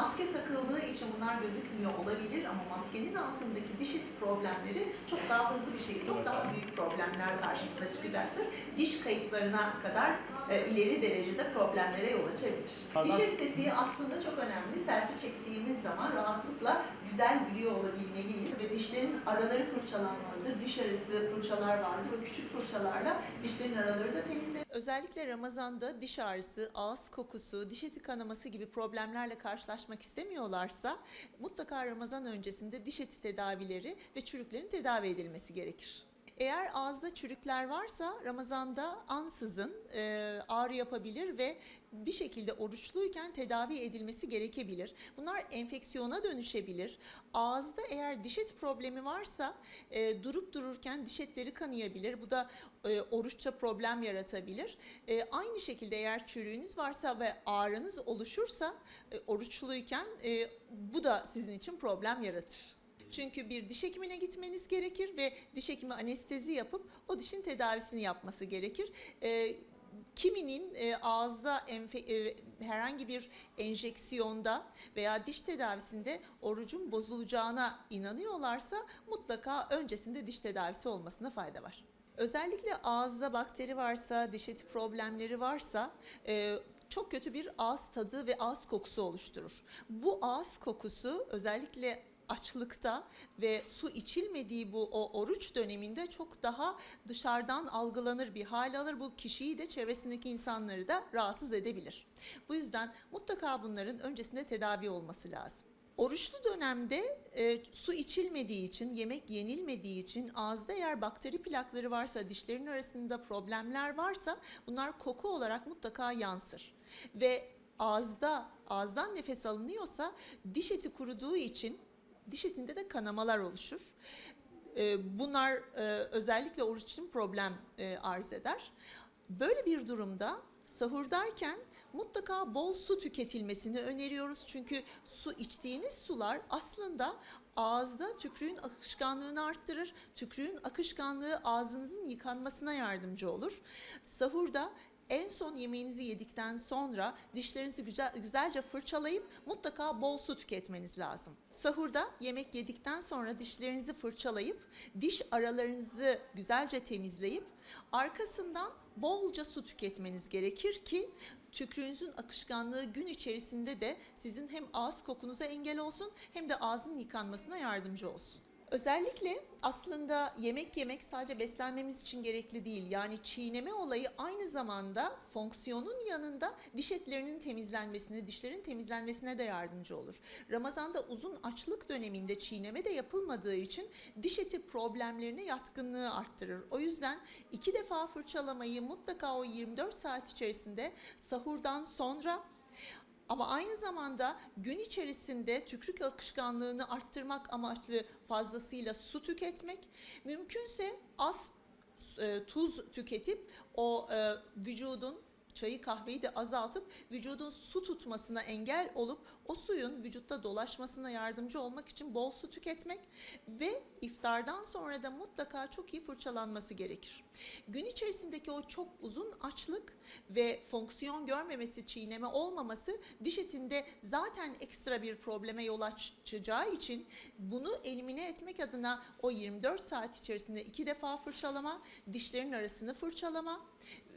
Maske takıldığı için bunlar gözükmüyor olabilir ama maskenin altındaki diş eti problemleri çok daha hızlı bir şekilde çok daha büyük problemler karşımıza çıkacaktır. Diş kayıplarına kadar e, ileri derecede problemlere yol açabilir. Diş estetiği aslında çok önemli. Selfie çektiğimiz zaman rahatlıkla güzel biliyor olabilmeliyiz ve dişlerin araları fırçalanmalıdır. Diş arası fırçalar vardır. O küçük fırçalarla dişlerin araları da temizlenir. Özellikle Ramazan'da diş ağrısı, ağız kokusu, diş eti kanaması gibi problemlerle karşılaşmak istemiyorlarsa mutlaka Ramazan öncesinde diş eti tedavileri ve çürüklerin tedavi edilmesi gerekir. Eğer ağızda çürükler varsa Ramazan'da ansızın e, ağrı yapabilir ve bir şekilde oruçluyken tedavi edilmesi gerekebilir. Bunlar enfeksiyona dönüşebilir. Ağızda eğer diş eti problemi varsa e, durup dururken diş etleri kanayabilir. Bu da e, oruçta problem yaratabilir. E, aynı şekilde eğer çürüğünüz varsa ve ağrınız oluşursa e, oruçluyken e, bu da sizin için problem yaratır. Çünkü bir diş hekimine gitmeniz gerekir ve diş hekimi anestezi yapıp o dişin tedavisini yapması gerekir. Ee, kiminin e, ağızda enfe- e, herhangi bir enjeksiyonda veya diş tedavisinde orucun bozulacağına inanıyorlarsa mutlaka öncesinde diş tedavisi olmasına fayda var. Özellikle ağızda bakteri varsa, diş eti problemleri varsa e, çok kötü bir ağız tadı ve ağız kokusu oluşturur. Bu ağız kokusu özellikle açlıkta ve su içilmediği bu o oruç döneminde çok daha dışarıdan algılanır bir hal alır. Bu kişiyi de çevresindeki insanları da rahatsız edebilir. Bu yüzden mutlaka bunların öncesinde tedavi olması lazım. Oruçlu dönemde e, su içilmediği için, yemek yenilmediği için ağızda eğer bakteri plakları varsa, dişlerin arasında problemler varsa bunlar koku olarak mutlaka yansır. Ve ağızda, ağızdan nefes alınıyorsa diş eti kuruduğu için diş etinde de kanamalar oluşur. E, Bunlar e, özellikle oruç için problem e, arz eder. Böyle bir durumda sahurdayken mutlaka bol su tüketilmesini öneriyoruz. Çünkü su içtiğiniz sular aslında ağızda tükrüğün akışkanlığını arttırır. Tükrüğün akışkanlığı ağzınızın yıkanmasına yardımcı olur. Sahurda en son yemeğinizi yedikten sonra dişlerinizi güzel, güzelce fırçalayıp mutlaka bol su tüketmeniz lazım. Sahurda yemek yedikten sonra dişlerinizi fırçalayıp diş aralarınızı güzelce temizleyip arkasından bolca su tüketmeniz gerekir ki tükrüğünüzün akışkanlığı gün içerisinde de sizin hem ağız kokunuza engel olsun hem de ağzın yıkanmasına yardımcı olsun. Özellikle aslında yemek yemek sadece beslenmemiz için gerekli değil. Yani çiğneme olayı aynı zamanda fonksiyonun yanında diş etlerinin temizlenmesine, dişlerin temizlenmesine de yardımcı olur. Ramazanda uzun açlık döneminde çiğneme de yapılmadığı için diş eti problemlerine yatkınlığı arttırır. O yüzden iki defa fırçalamayı mutlaka o 24 saat içerisinde sahurdan sonra ama aynı zamanda gün içerisinde tükrük akışkanlığını arttırmak amaçlı fazlasıyla su tüketmek, mümkünse az e, tuz tüketip o e, vücudun çayı kahveyi de azaltıp vücudun su tutmasına engel olup o suyun vücutta dolaşmasına yardımcı olmak için bol su tüketmek ve iftardan sonra da mutlaka çok iyi fırçalanması gerekir. Gün içerisindeki o çok uzun açlık ve fonksiyon görmemesi, çiğneme olmaması diş etinde zaten ekstra bir probleme yol açacağı için bunu elimine etmek adına o 24 saat içerisinde iki defa fırçalama, dişlerin arasını fırçalama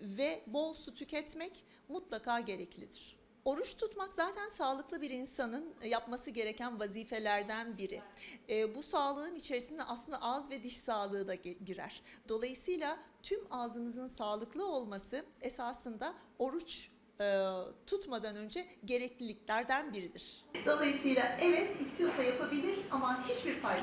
ve bol su tüketmek mutlaka gereklidir. Oruç tutmak zaten sağlıklı bir insanın yapması gereken vazifelerden biri. E, bu sağlığın içerisinde aslında ağız ve diş sağlığı da girer. Dolayısıyla tüm ağzınızın sağlıklı olması esasında oruç e, tutmadan önce gerekliliklerden biridir. Dolayısıyla evet istiyorsa yapabilir ama hiçbir fayda